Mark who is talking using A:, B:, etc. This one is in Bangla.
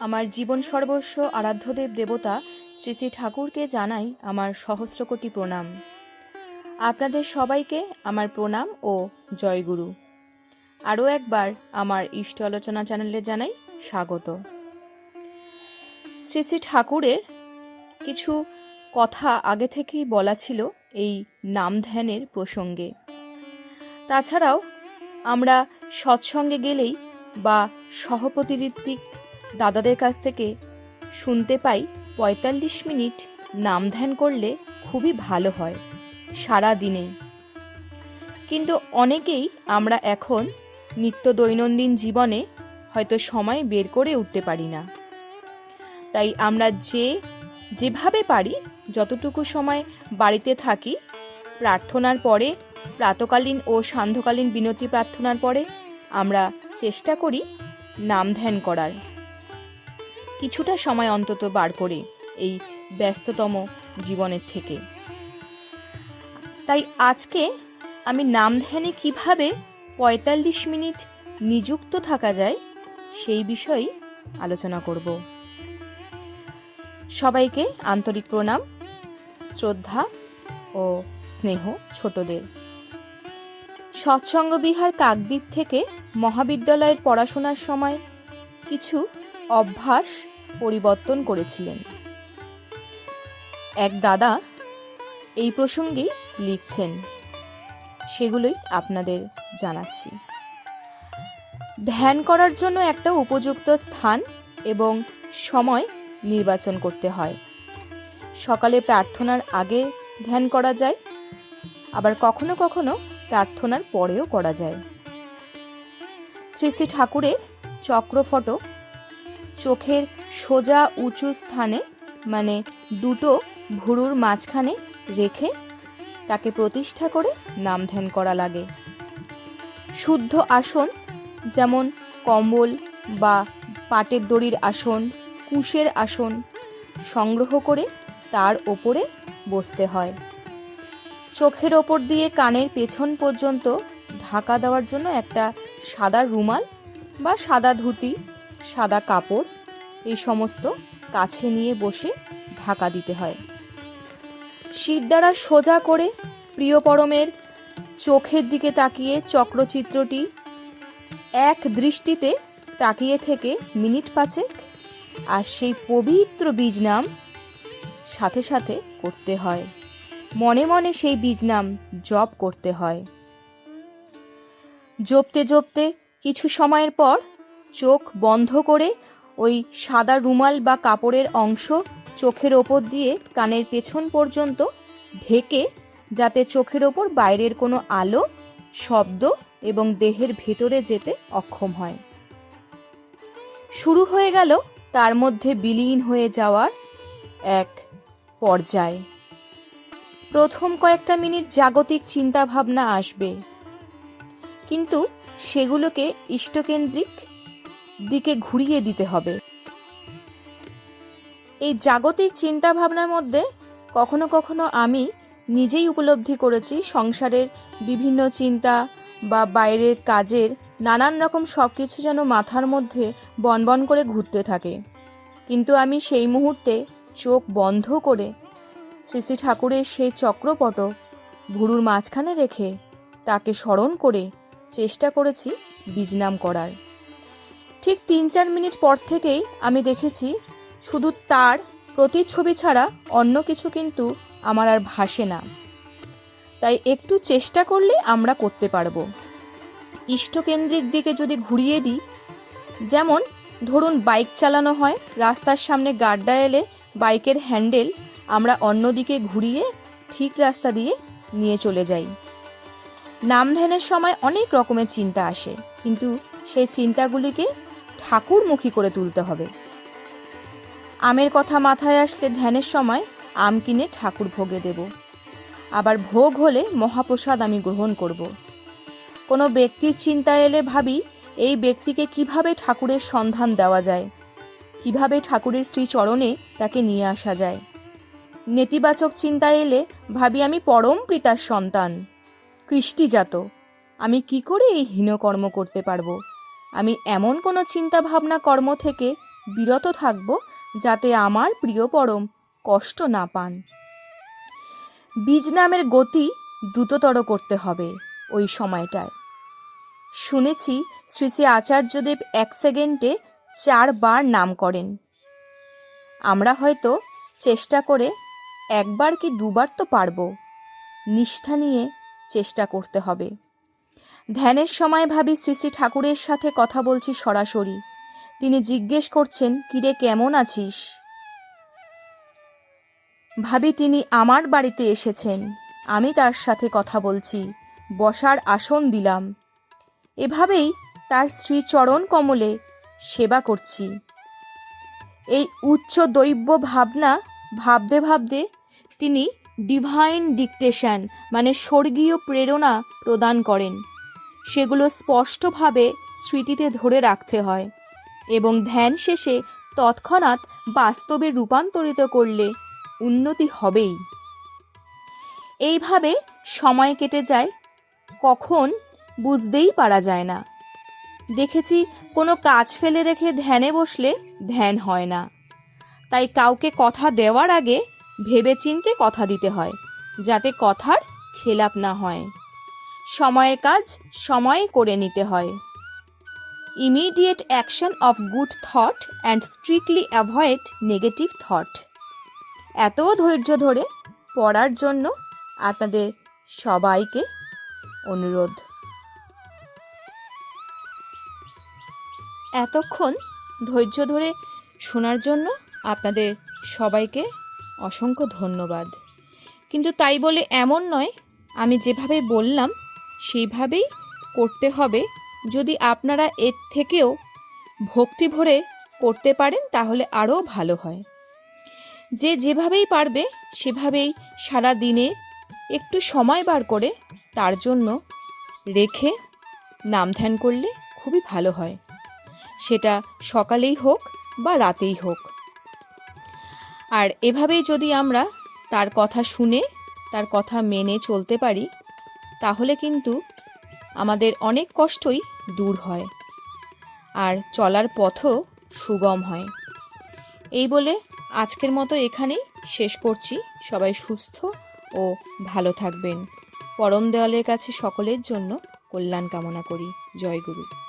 A: আমার জীবন সর্বস্ব আরাধ্যদেব দেবতা শ্রী শ্রী ঠাকুরকে জানাই আমার সহস্রকোটি প্রণাম। আপনাদের সবাইকে আমার প্রণাম ও জয়গুরু। আরও একবার আমার ইষ্ট আলোচনা চ্যানেলে জানাই স্বাগত। শ্রী শ্রী ঠাকুরের কিছু কথা আগে থেকেই বলা ছিল এই নাম ধ্যানের প্রসঙ্গে। তাছাড়াও আমরা সৎসঙ্গে গেলেই বা সহপ্রতিঋত্বিক দাদাদের কাছ থেকে শুনতে পাই পঁয়তাল্লিশ মিনিট নাম ধ্যান করলে খুবই ভালো হয়, সারা দিনেই। কিন্তু অনেকেই আমরা এখন নিত্য দৈনন্দিন জীবনে হয়তো সময় বের করে উঠতে পারি না। তাই আমরা যে, যেভাবে পারি, যতটুকু সময় বাড়িতে থাকি, প্রার্থনার পরে, প্রাতকালীন ও সান্ধ্যকালীন বিনতি প্রার্থনার পরে আমরা চেষ্টা করি নাম ধ্যান করার। কিছুটা সময় অন্তত বার করে এই ব্যস্ততম জীবনের থেকে। তাই আজকে আমি নাম ধ্যানে কীভাবে পঁয়তাল্লিশ মিনিট নিযুক্ত থাকা যায় সেই বিষয়েই আলোচনা করব। সবাইকে আন্তরিক প্রণাম, শ্রদ্ধা ও স্নেহ ছোটদের। সৎসঙ্গ বিহার কাকদ্বীপ থেকে মহাবিদ্যালয়ের পড়াশোনার সময় কিছু অভ্যাস পরিবর্তন করেছিলেন। এক দাদা এই প্রসঙ্গেই লিখছেন, সেগুলোই আপনাদের জানাচ্ছি। ধ্যান করার জন্য একটা উপযুক্ত স্থান এবং সময় নির্বাচন করতে হয়। সকালে প্রার্থনার আগে ধ্যান করা যায়, আবার কখনো কখনো প্রার্থনার পরেও করা যায়। শ্রী শ্রী ঠাকুরের চক্রফটো চোখের সোজা উঁচু স্থানে মানে দুটো ভুরুর মাঝখানে রেখে তাকে প্রতিষ্ঠা করে নাম ধ্যান করা লাগে। শুদ্ধ আসন যেমন কম্বল বা পাটের দড়ির আসন, কুশের আসন সংগ্রহ করে তার ওপরে বসতে হয়। চোখের ওপর দিয়ে কানের পেছন পর্যন্ত ঢাকা দেওয়ার জন্য একটা সাদা রুমাল বা সাদা ধুতি সাদা কাপড়, এই সমস্ত কাছে নিয়ে বসে ঢাকা দিতে হয়। শির দ্বারা সোজা করে প্রিয় পরমের চোখের দিকে তাকিয়ে চক্রচিত্রটি এক দৃষ্টিতে তাকিয়ে থেকে মিনিট পাঁচেক আর সেই পবিত্র বীজ নাম সাথে সাথে করতে হয়। মনে মনে সেই বীজ নাম জপ করতে হয়। জপতে জপতে কিছু সময়ের পর চোখ বন্ধ করে ওই সাদা রুমাল বা কাপড়ের অংশ চোখের ওপর দিয়ে কানের পেছন পর্যন্ত ঢেকে যাতে চোখের ওপর বাইরের কোনো আলো, শব্দ এবং দেহের ভেতরে যেতে অক্ষম হয়। শুরু হয়ে গেল তার মধ্যে বিলীন হয়ে যাওয়ার এক পর্যায়। প্রথম কয়েকটা মিনিট জাগতিক চিন্তা ভাবনা আসবে। কিন্তু সেগুলোকে ইষ্টকেন্দ্রিক দিকে ঘুরিয়ে দিতে হবে। এই জাগতিক চিন্তা ভাবনার মধ্যে কখনো কখনো আমি নিজেই উপলব্ধি করেছি সংসারের বিভিন্ন চিন্তা বা বাইরের কাজের নানান রকম সব কিছু যেন মাথার মধ্যে বনবন করে ঘুরতে থাকে। কিন্তু আমি সেই মুহূর্তে চোখ বন্ধ করে শ্রী শ্রী ঠাকুরের সেই চক্রপট ভুরুর মাঝখানে রেখে তাকে স্মরণ করে চেষ্টা করেছি বীজনাম করার। ঠিক তিন চার মিনিট পর থেকেই আমি দেখেছি শুধু তার প্রতিচ্ছবি ছাড়া অন্য কিছু কিন্তু আমার আর ভাসে না। তাই একটু চেষ্টা করলে আমরা করতে পারব। ইষ্টকেন্দ্রিক দিকে যদি ঘুরিয়ে দিই, যেমন ধরুন বাইক চালানো হয়, রাস্তার সামনে গাড্ডা এলে বাইকের হ্যান্ডেল আমরা অন্যদিকে ঘুরিয়ে ঠিক রাস্তা দিয়ে নিয়ে চলে যাই। নাম ধ্যানের সময় অনেক রকমের চিন্তা আসে, কিন্তু সেই চিন্তাগুলিকে ঠাকুরমুখী করে তুলতে হবে। আমের কথা মাথায় আসলে ধ্যানের সময় আম কিনে ঠাকুর ভোগে দেব। আবার ভোগ হলে মহাপ্রসাদ আমি গ্রহণ করব। কোনো ব্যক্তির চিন্তা এলে ভাবি, এই ব্যক্তিকে কীভাবে ঠাকুরের সন্ধান দেওয়া যায়? কীভাবে ঠাকুরের শ্রীচরণে তাকে নিয়ে আসা যায়? নেতিবাচক চিন্তা এলে ভাবি, আমি পরম পিতার সন্তান, কৃষ্টিজাত। আমি কি করে এই হীনকর্ম করতে পারব? আমি এমন কোনো চিন্তা ভাবনা কর্ম থেকে বিরত থাকব যাতে আমার প্রিয় পরম কষ্ট না পান। বীজ নামের গতি দ্রুততর করতে হবে ওই সময়টায়। শুনেছি শ্রী শ্রী আচার্যদেব এক সেকেন্ডে চারবার নাম করেন। আমরা হয়তো চেষ্টা করে একবার কি দুবার তো পারব। নিষ্ঠা নিয়ে চেষ্টা করতে হবে। ধ্যানের সময় ভাবি শ্রী শ্রী ঠাকুরের সাথে কথা বলছি সরাসরি। তিনি জিজ্ঞেস করছেন, কিরে, কেমন আছিস? ভাবি, তিনি আমার বাড়িতে এসেছেন। আমি তার সাথে কথা বলছি। বসার আসন দিলাম। এভাবেই তার শ্রীচরণ কমলে সেবা করছি। এই উচ্চ দৈব্য ভাবনা ভাবতে ভাবতে তিনি ডিভাইন ডিকটেশন মানে স্বর্গীয় প্রেরণা প্রদান করেন। সেগুলো স্পষ্টভাবে স্মৃতিতে ধরে রাখতে হয় এবং ধ্যান শেষে তৎক্ষণাৎ বাস্তবে রূপান্তরিত করলে উন্নতি হবেই। এইভাবে সময় কেটে যায়, কখন বুঝতেই পারা যায় না। দেখেছি কোনো কাজ ফেলে রেখে ধ্যানে বসলে ধ্যান হয় না। তাই কাউকে কথা দেওয়ার আগে ভেবেচিন্তে কথা দিতে হয়, যাতে কথার খেলাপ না হয়। সময়ের কাজ সময়ে করে নিতে হয়। Immediate action of good thought and strictly avoid negative thought এত ধৈর্য ধরে পড়ার জন্য আপনাদের সবাইকে অনুরোধ। এতক্ষণ ধৈর্য ধরে শোনার জন্য আপনাদের সবাইকে অসংখ্য ধন্যবাদ। কিন্তু তাই বলে এমন নয়, আমি যেভাবে বললাম সেইভাবেই করতে হবে। যদি আপনারা এর থেকেও ভক্তি ভরে করতে পারেন, তাহলে আরও ভালো হয়। যে যেভাবেই পারবে, সেভাবেই সারা দিনে একটু সময় বার করে তার জন্য রেখে নাম ধ্যান করলে খুবই ভালো হয়। সেটা সকালেই হোক বা রাতেই হোক। আর এভাবেই যদি আমরা তার কথা শুনে, তার কথা মেনে চলতে পারি তাহলে কিন্তু আমাদের অনেক কষ্টই দূর হয় আর চলার পথও সুগম হয়। এই বলে আজকের মতো এখানেই শেষ করছি। সবাই সুস্থ ও ভালো থাকবেন। পরম দেওয়ালের কাছে সকলের জন্য কল্যাণ কামনা করি। জয় গুরু।